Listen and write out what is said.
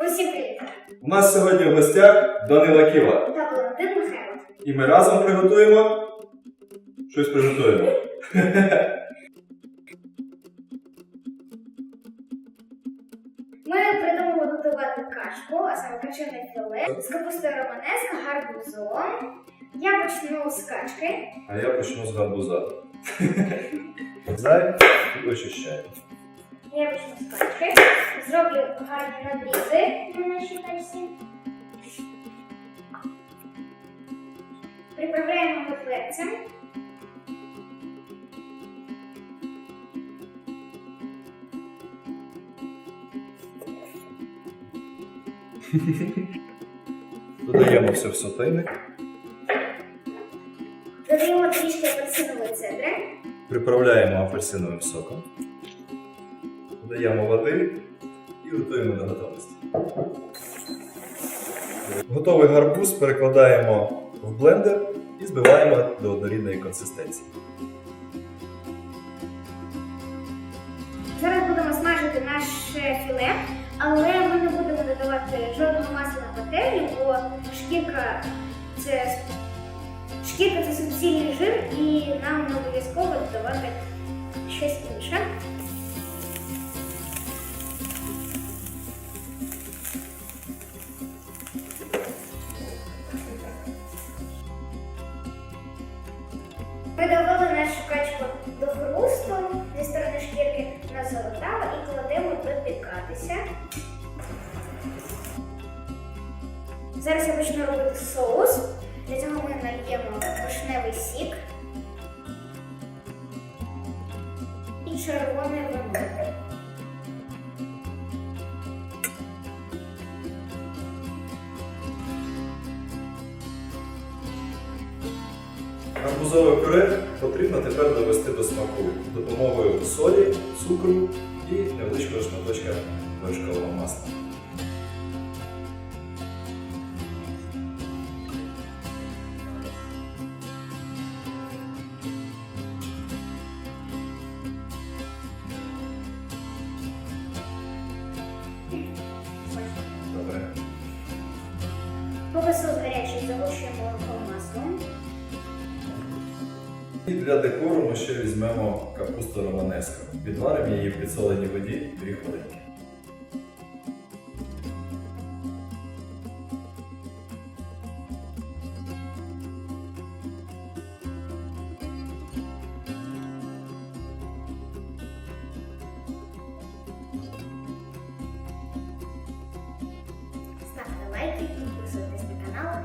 Усім привіт! У нас сьогодні в гостях Данила Ківа. Та Валентин Михайло. І ми разом приготуємо. Щось приготуємо. Ми придумали готувати кашку, а саме качане філе з капустою романеска, гарбузом. Я почну з качки. А я почну з гарбуза. Зай і очищаю. Я з качки. Зроблю гарні надрізи на нашій качці. Приправляємо перцем. Додаємо все в сотейник. Додаємо трішки апельсинової цедри. Приправляємо апельсиновим соком. Додаємо води і готуємо до готовності. Готовий гарбуз перекладаємо в блендер і збиваємо до однорідної консистенції. Зараз будемо смажити наше філе, але ми не будемо додавати жодного масла на пательню, бо шкірка це шкірка це суцільний жир, і нам не обов'язково додавати щось інше. Ми довели нашу качку до хрусту зі сторони шкірки на золотава і кладемо допікатися. Зараз я почну робити соус. Для цього ми нальємо вишневий сік і червоне вино. Гарбузове пюре потрібно тепер довести до смаку допомогою солі, цукру і невеличкого шматочка вершкового масла. Добре. Поки гарячий, загущуємо молоком маслом. І для декору ми ще візьмемо капусту романеску. Відваримо її в підсоленій воді 2 хвилинки. Ставте лайки, підписуйтесь на канал